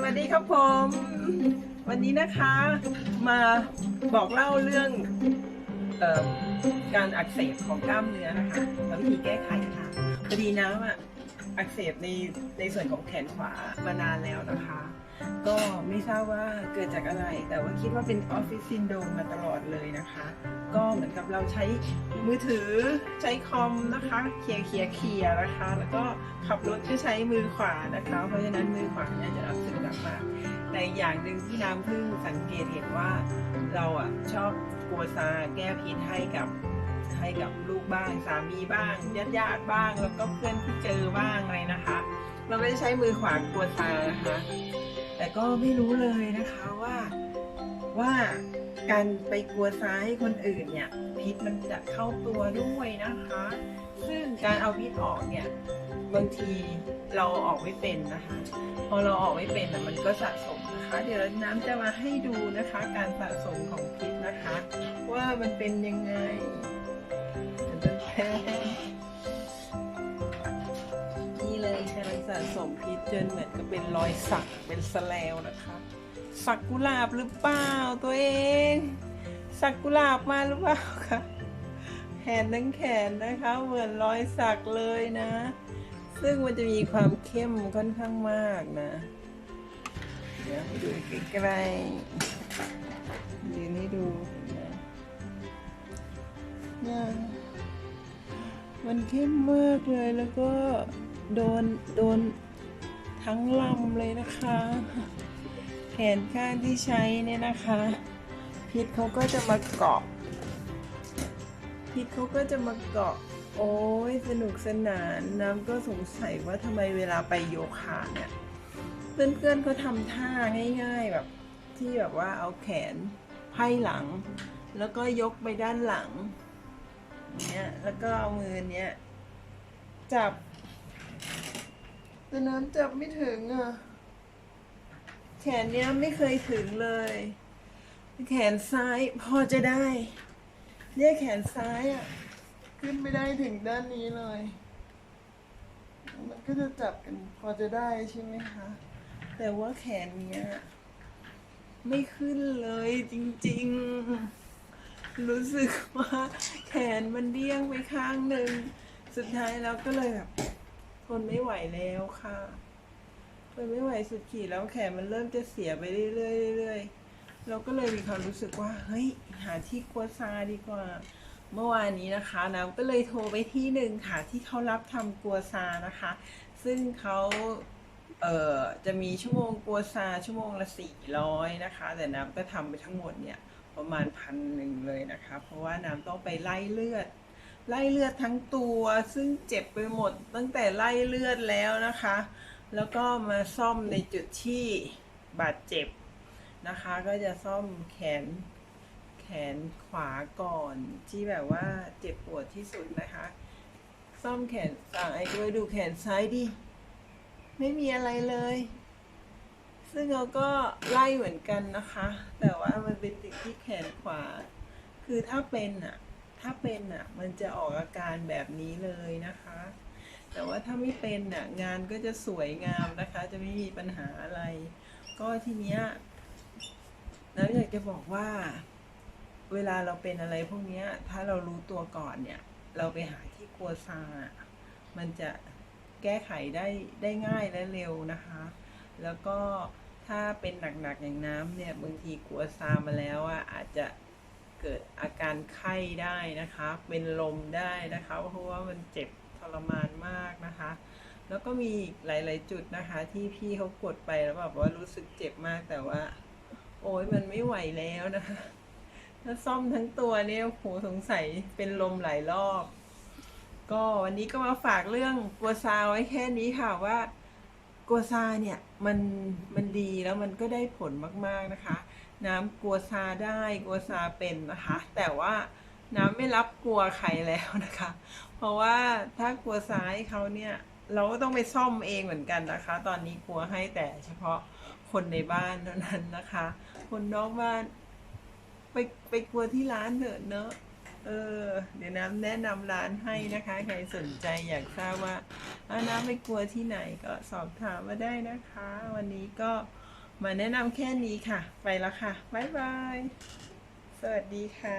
สวัสดีครับผม วันนี้นะคะมาบอกเล่าเรื่องออการอักเสบของกล้ามเนื้อนะคะแล้วิธีแก้ไขค่ะพอดีน้ำอะอักเสบในในส่วนของแขนขวามานานแล้วนะคะ ก็ไม่ทราบว่าเกิดจากอะไร แต่ว่าคิดว่าเป็นออฟฟิศซินโดมมาตลอดเลยนะคะ ก็เหมือนกับเราใช้มือถือใช้คอมนะคะเคลียร์เคลียร์เคลียร์นะคะ แล้วก็ขับรถก็ใช้มือขวานะคะ เพราะฉะนั้นมือขวาเนี่ยจะรับสึกหนักมากแต่อย่างหนึ่งที่น้ำพิ่งสังเกตเห็นว่าเราอะชอบกลัวซาแก้พิษให้กับให้กับลูกบ้างสามีบ้างญาติญาติบ้าง แล้วก็เพื่อนที่เจอบ้างอะไรนะคะ เราก็จะใช้มือขวากลัวซานะคะ แต่ก็ไม่รู้เลยนะคะว่าว่าการไปกลัวซ้ายคนอื่นเนี่ยพิษมันจะเข้าตัวด้วยนะคะ ซึ่งการเอาพิษออกเนี่ยบางทีเราออกไม่เป็นนะคะ พอเราออกไม่เป็นน่ะมันก็สะสมนะคะ เดี๋ยวน้ำจะมาให้ดูนะคะ การสะสมของพิษนะคะ ว่ามันเป็นยังไง มพิษจนเหมือนกับเป็นรอยสักเป็นสแลวนะคะ สักกุหลาบหรือเปล่าตัวเอง สักกุหลาบมาหรือเปล่าคะแขนทั้งแขนนะคะเหมือนรอยสักเลยนะ ซึ่งมันจะมีความเข้มค่อนข้างมากนะ เดี๋ยวดูใกล้ๆยืนให้ดูนไหมเนี่ยมันเข้มมากเลยแล้วก็โดน โดน ทั้งลำเลยนะคะ แขนข้างที่ใช้เนี่ยนะคะ พิษเขาก็จะมาเกาะ พิษเขาก็จะมาเกาะ โอ้ยสนุกสนานน้ำก็สงสัยว่าทำไมเวลาไปโยคะเนี่ยเพื่อนๆเขาทำท่าง่ายๆแบบที่แบบว่าเอาแขนไพ่หลัง แล้วก็ยกไปด้านหลังเนี้ยแล้วก็เอามือเนี้ยจับ แต่น้ำจับไม่ถึงอะ แขนเนี้ยไม่เคยถึงเลย แขนซ้ายพอจะได้ เนี่ยแขนซ้ายอะ ขึ้นไม่ได้ถึงด้านนี้เลย มันก็จะจับกันพอจะได้ใช่ไหมคะ แต่ว่าแขนเนี้ยไม่ขึ้นเลยจริง ๆ รู้สึกว่าแขนมันเดี้ยงไปข้างหนึ่ง สุดท้ายเราก็เลยแบบ ทนไม่ไหวแล้วค่ะทนไม่ไหวสุดขีดแล้วแขนมันเริ่มจะเสียไปเรื่อยๆเรื่อยๆเราก็เลยมีความรู้สึกว่าเฮ้ยหาที่กัวซาดีกว่า เมื่อวานนี้นะคะน้ำก็เลยโทรไปที่หนึ่งค่ะที่เขารับทำกัวซานะคะ ซึ่งเขาเอ่อจะมีชั่วโมงกัวซาชั่วโมงละสี่ร้อยนะคะ แต่น้ำก็ทำไปทั้งหมดเนี่ยประมาณพันหนึ่งเลยนะคะ เพราะว่าน้ำต้องไปไล่เลือด ไล่เลือดทั้งตัวซึ่งเจ็บไปหมดตั้งแต่ไล่เลือดแล้วนะคะ แล้วก็มาซ่อมในจุดที่บาดเจ็บนะคะ ก็จะซ่อมแขนแขนขวาก่อนที่แบบว่าเจ็บปวดที่สุดนะคะ ซ่อมแขนซ้ายด้วยดูแขนซ้ายดิไม่มีอะไรเลย ซึ่งเราก็ไล่เหมือนกันนะคะ แต่ว่ามันเป็นติดที่แขนขวา คือถ้าเป็นอะ ถ้าเป็นอะมันจะออกอาการแบบนี้เลยนะคะ แต่ว่าถ้าไม่เป็นอะงานก็จะสวยงามนะคะ จะไม่มีปัญหาอะไร ก็ทีเนี้ยน้ำอยากจะบอกว่า เวลาเราเป็นอะไรพวกเนี้ยถ้าเรารู้ตัวก่อนเนี่ย เราไปหาที่กัวซามันจะแก้ไขได้ได้ง่ายและเร็วนะคะ แล้วก็ถ้าเป็นหนักๆอย่างน้ำเนี่ยบางทีกัวซามาแล้วอะอาจจะ เกิดอาการไข้ได้นะคะ เป็นลมได้นะคะ เพราะว่ามันเจ็บทรมานมากนะคะ แล้วก็มีหลาย ๆ จุดนะคะ ที่พี่เขากดไปแล้วแบบว่ารู้สึกเจ็บมากแต่ว่า โอ้ยมันไม่ไหวแล้วนะคะ ถ้าซ่อมทั้งตัวเนี่ยโหสงสัยเป็นลมหลายรอบ ก็วันนี้ก็มาฝากเรื่องกัวซาไว้แค่นี้ค่ะว่ากัวซาเนี่ยมันมันดีแล้วมันก็ได้ผลมาก ๆ นะคะ น้ำกลัวซาได้กลัวซาเป็นนะคะ แต่ว่าน้ำไม่รับกลัวใครแล้วนะคะ เพราะว่าถ้ากลัวซาให้เขาเนี่ยเราก็ต้องไปซ่อมเองเหมือนกันนะคะ ตอนนี้กลัวให้แต่เฉพาะคนในบ้านเท่านั้นนะคะ คนนอกบ้าน ไปไปกลัวที่ร้านเถอะเนอะเออเดี๋ยวน้ำแนะนำร้านให้นะคะ ใครสนใจอยากทราบว่าอาน้ำไปกลัวที่ไหนก็สอบถามมาได้นะคะ วันนี้ก็ มาแนะนำแค่นี้ค่ะ ไปแล้วค่ะ บ๊ายบาย สวัสดีค่ะ